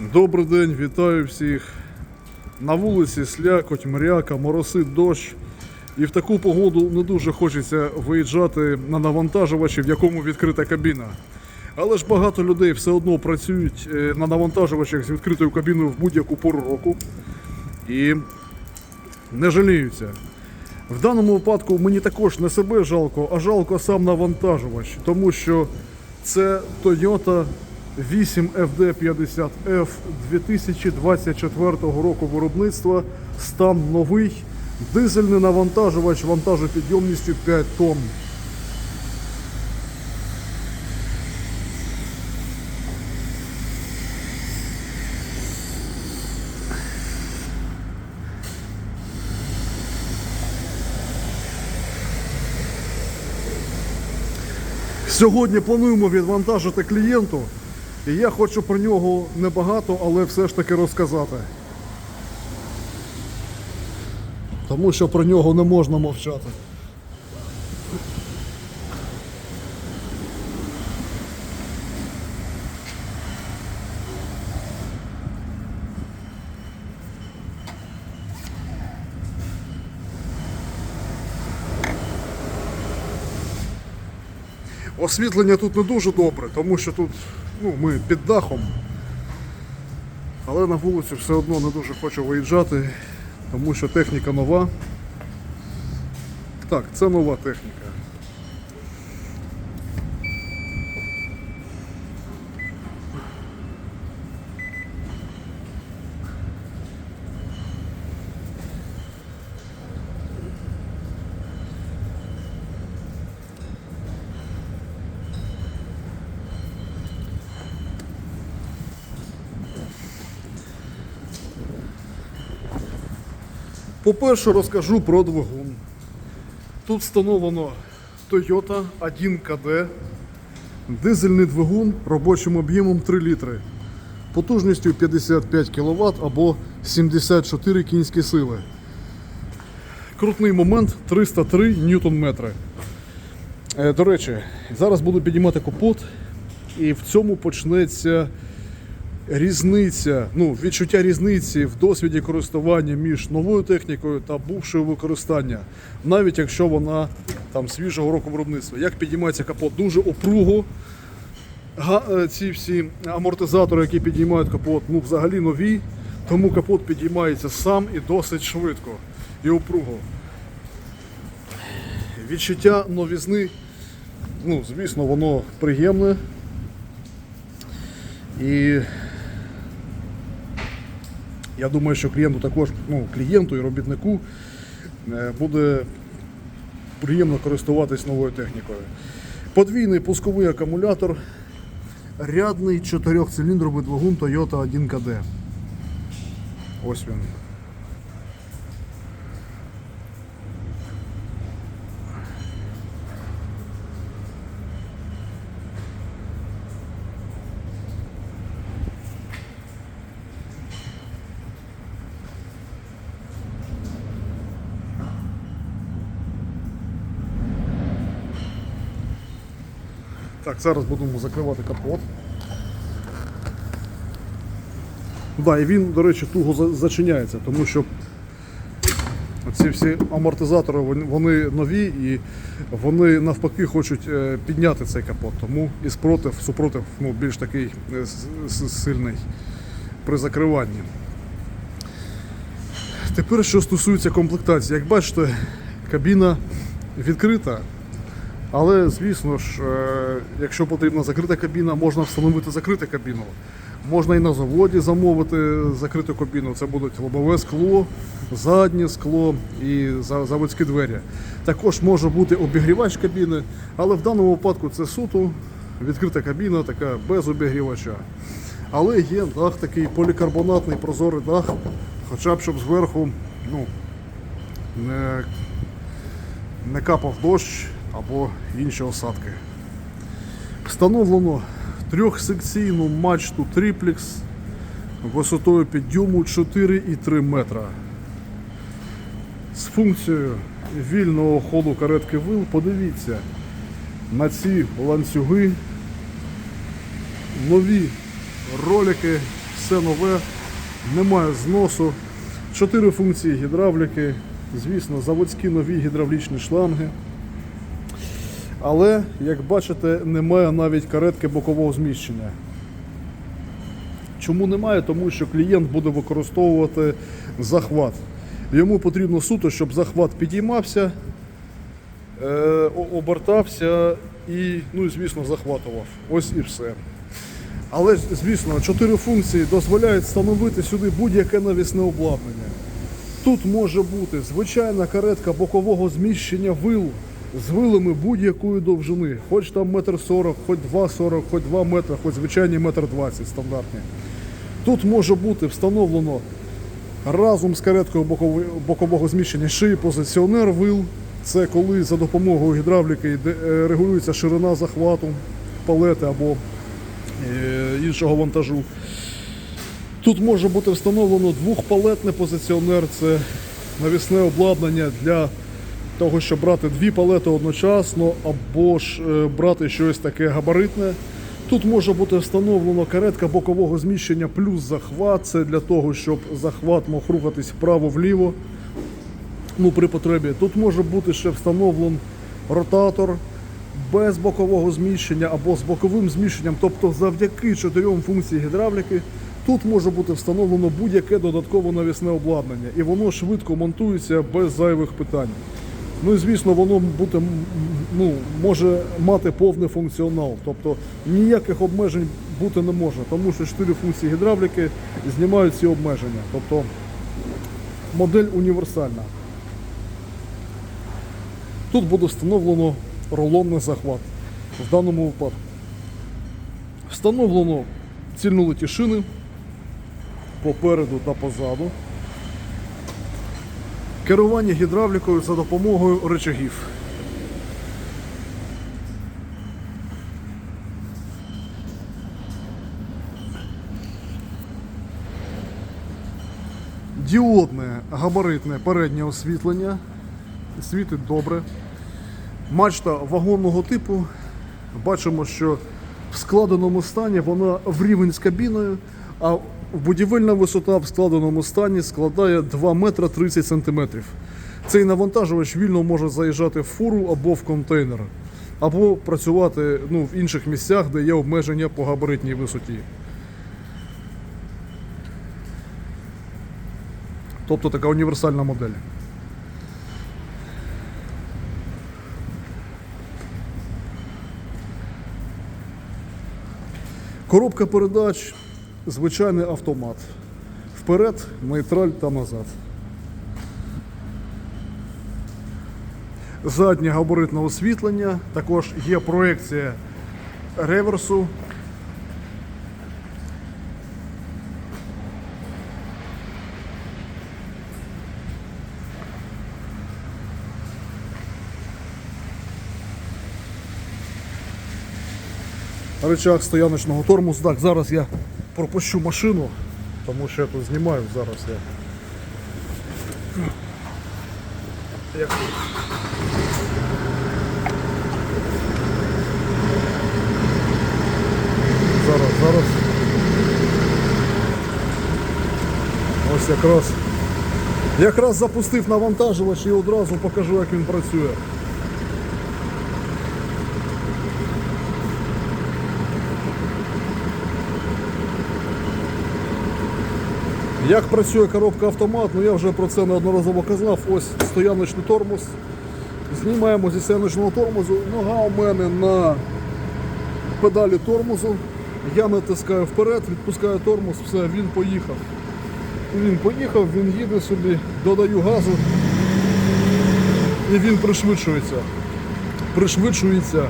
Добрий день, вітаю всіх. На вулиці слякоть, мряка, моросить дощ. І в таку погоду не дуже хочеться виїжджати на навантажувачі, в якому відкрита кабіна. Але ж багато людей все одно працюють е, на навантажувачах з відкритою кабіною в будь-яку пору року і не жаліються. В даному випадку мені також не себе жалко, а жалко сам навантажувач, тому що це Toyota 8 FD50F 2024 року виробництва, стан новий, дизельний навантажувач вантажопідйомністю 5 тонн. Сьогодні плануємо відвантажити клієнту, і я хочу про нього небагато, але все ж таки розказати. Тому що про нього не можна мовчати. Освітлення тут не дуже добре, тому що тут ну, ми під дахом. Але на вулицю все одно не дуже хочу виїжджати, тому що техніка нова. Так, це нова техніка. По-перше, розкажу про двигун. Тут встановлено Toyota 1KD, дизельний двигун робочим об'ємом 3 літри, потужністю 55 кВт або 74 кінські сили. Крутний момент 303 ньютон-метри. Е, До речі, зараз буду піднімати капот, і в цьому почнеться різниця, ну, відчуття різниці в досвіді користування між новою технікою та бувшою використання, навіть якщо вона там свіжого року виробництва. Як підіймається капот дуже опруго. Е, Ці всі амортизатори, які підіймають капот, ну взагалі нові, тому капот підіймається сам і досить швидко і опруго. Відчуття новізни, ну, звісно, воно приємне. І я думаю, що клієнту також, ну, клієнту і робітнику е, буде приємно користуватись новою технікою. Подвійний пусковий акумулятор, рядний чотирьохциліндровий двигун Toyota 1KD. Ось він. Так, зараз будемо закривати капот. Да, і він, до речі, туго зачиняється, тому що ці всі амортизатори вони, нові і вони навпаки хочуть е, підняти цей капот. Тому і спротив, супротив ну, більш такий е, сильний при закриванні. Тепер, що стосується комплектації, як бачите, кабіна відкрита. Але, звісно ж, е, якщо потрібна закрита кабіна, можна встановити закриту кабіну. Можна і на заводі замовити закриту кабіну. Це будуть лобове скло, заднє скло і заводські двері. Також може бути обігрівач кабіни, але в даному випадку це суто відкрита кабіна, така без обігрівача. Але є дах такий полікарбонатний прозорий дах, хоча б щоб зверху ну, не не капав дощ або інші осадки. Встановлено трьохсекційну мачту триплекс висотою підйому 4,3 метра. З функцією вільного ходу каретки вил подивіться на ці ланцюги нові ролики все нове, немає зносу. Чотири функції гідравліки, звісно, заводські нові гідравлічні шланги. Але, як бачите, немає навіть каретки бокового зміщення. Чому немає? Тому що клієнт буде використовувати захват. Йому потрібно суто, щоб захват підіймався, е, обертався і, ну, і, звісно, захватував. Ось і все. Але, звісно, чотири функції дозволяють встановити сюди будь-яке навісне обладнання. Тут може бути звичайна каретка бокового зміщення вил з вилами будь-якої довжини, хоч там метр сорок, хоч 2,40, хоч 2 метри, хоч звичайні метр двадцять стандартні. Тут може бути встановлено разом з кареткою бокового зміщення ще й позиціонер вил. Це коли за допомогою гідравліки е, регулюється ширина захвату палети або е, іншого вантажу. Тут може бути встановлено двохпалетний позиціонер, це навісне обладнання для того, щоб брати дві палети одночасно, або ж е, брати щось таке габаритне. Тут може бути встановлено каретка бокового зміщення плюс захват. Це для того, щоб захват мог рухатись вправо-вліво ну, при потребі. Тут може бути ще встановлений ротатор без бокового зміщення або з боковим зміщенням. Тобто завдяки чотирьом функціям гідравліки тут може бути встановлено будь-яке додаткове навісне обладнання. І воно швидко монтується без зайвих питань. Ну і звісно, воно бути, ну, може мати повний функціонал. Тобто ніяких обмежень бути не може, тому що чотири функції гідравліки знімають ці обмеження. Тобто модель універсальна. Тут буде встановлено рулонний захват в даному випадку. Встановлено цільнолиті шини попереду та позаду. Керування гідравлікою за допомогою рычагів. Діодне габаритне переднє освітлення. Світить добре. Мачта вагонного типу. Бачимо, що в складеному стані вона в рівень з кабіною, а будівельна висота в складеному стані складає 2 метра 30 сантиметрів. Цей навантажувач вільно може заїжджати в фуру або в контейнер, або працювати ну, в інших місцях, де є обмеження по габаритній висоті. Тобто така універсальна модель. Коробка передач, звичайний автомат. Вперед, нейтраль та назад. Заднє габаритне освітлення, також є проекція реверсу. рычаг стояночного тормозу. Так, зараз я пропущу машину, тому що я тут знімаю зараз я. Як... Зараз, зараз. Ось якраз. Якраз запустив навантажувач і одразу покажу, як він працює. Як працює коробка автомат, ну я вже про це неодноразово казав. Ось стояночний тормоз. Знімаємо зі стояночного тормозу. Нога у мене на педалі тормозу. Я натискаю вперед, відпускаю тормоз, все, він поїхав. Він поїхав, він їде собі, додаю газу і він пришвидшується. Пришвидшується.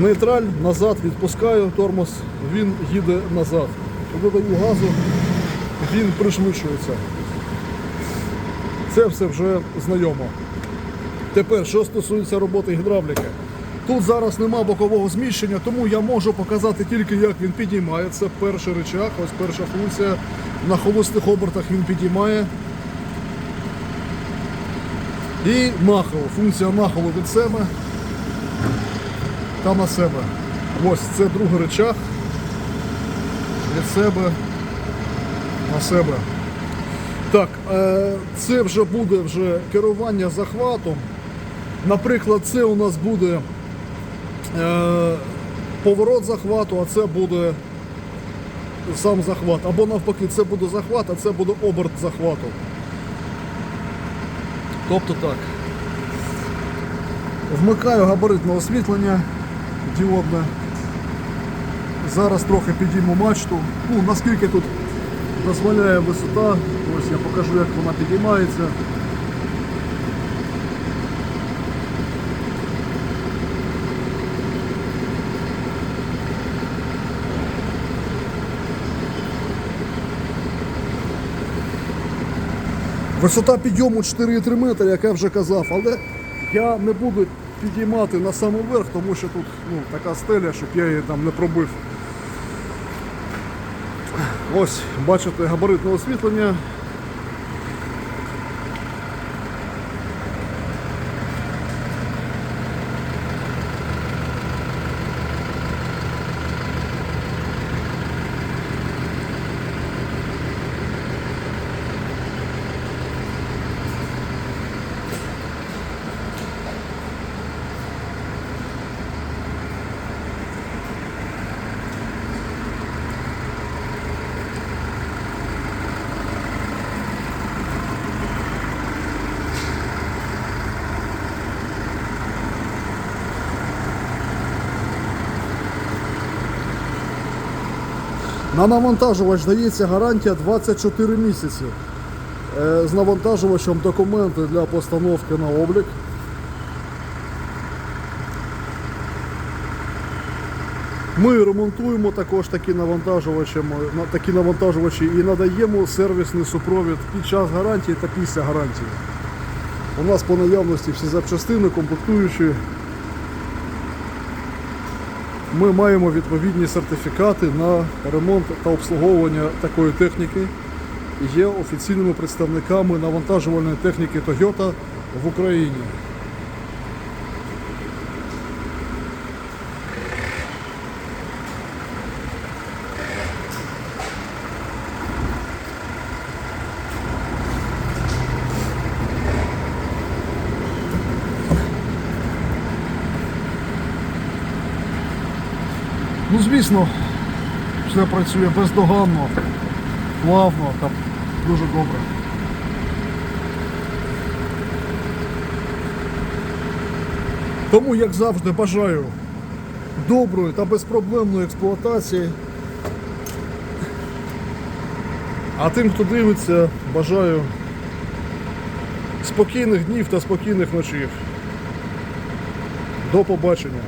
Нейтраль назад відпускаю тормоз, він їде назад. Додаю газу, він пришвидшується. Це все вже знайомо. Тепер, що стосується роботи гідравліки. Тут зараз нема бокового зміщення, тому я можу показати тільки, як він підіймає. Це перший рычаг, ось перша функція. На холостих обертах він підіймає. І нахил. Функція нахилу від себе та на себе. Ось це другий рычаг. Від себе на себе. Так, е, це вже буде вже керування захватом. Наприклад, це у нас буде е, поворот захвату, а це буде сам захват. Або навпаки, це буде захват, а це буде оберт захвату. Тобто так. Вмикаю габаритне освітлення діодне. Зараз трохи підійму мачту. Ну, наскільки тут дозволяє висота. Ось я покажу, як вона підіймається. Висота підйому 4,3 метри, як я вже казав, але я не буду підіймати на самий верх, тому що тут ну, така стеля, щоб я її там не пробив. Ось, бачите, габаритне освітлення. На навантажувач дається гарантія 24 місяці. Е, З навантажувачем документи для постановки на облік. Ми ремонтуємо також такі навантажувачі, такі навантажувачі і надаємо сервісний супровід під час гарантії та після гарантії. У нас по наявності всі запчастини, комплектуючі. Ми маємо відповідні сертифікати на ремонт та обслуговування такої техніки. І Є офіційними представниками навантажувальної техніки Toyota в Україні. Звісно, все працює бездоганно, плавно та дуже добре. Тому, як завжди, бажаю доброї та безпроблемної експлуатації. А тим, хто дивиться, бажаю спокійних днів та спокійних ночів. До побачення.